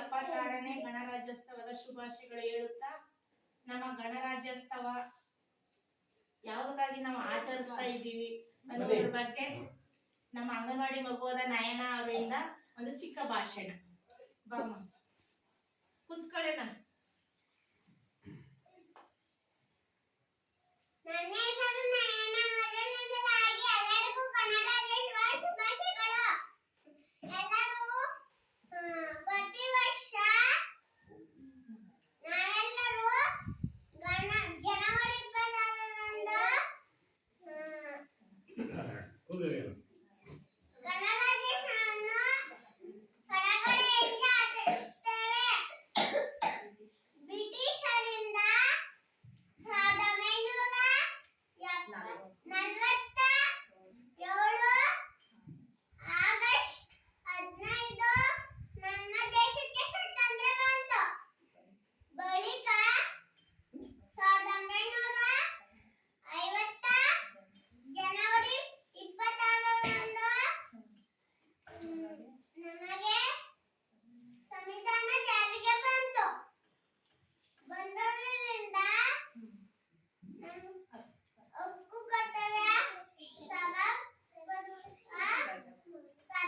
ಎಪ್ಪತ್ತಾರನೇ ಗಣರಾಜ್ಯೋತ್ಸವದ ಶುಭಾಶಯಗಳು ಹೇಳುತ್ತಾ ನಮ್ಮ ಗಣರಾಜ್ಯೋತ್ಸವ ಯಾವುದಕ್ಕಾಗಿ ನಾವು ಆಚರಿಸ್ತಾ ಇದ್ದೀವಿ ಅನ್ನೋದ್ರ ಬಗ್ಗೆ ನಮ್ಮ ಅಂಗನವಾಡಿ ಮಗುವಾದ ನಯನ ಅವರಿಂದ ಒಂದು ಚಿಕ್ಕ ಭಾಷಣ. ಬಾಮ ಕುತ್ಕೊಳ್ಳೋಣ. Yeah.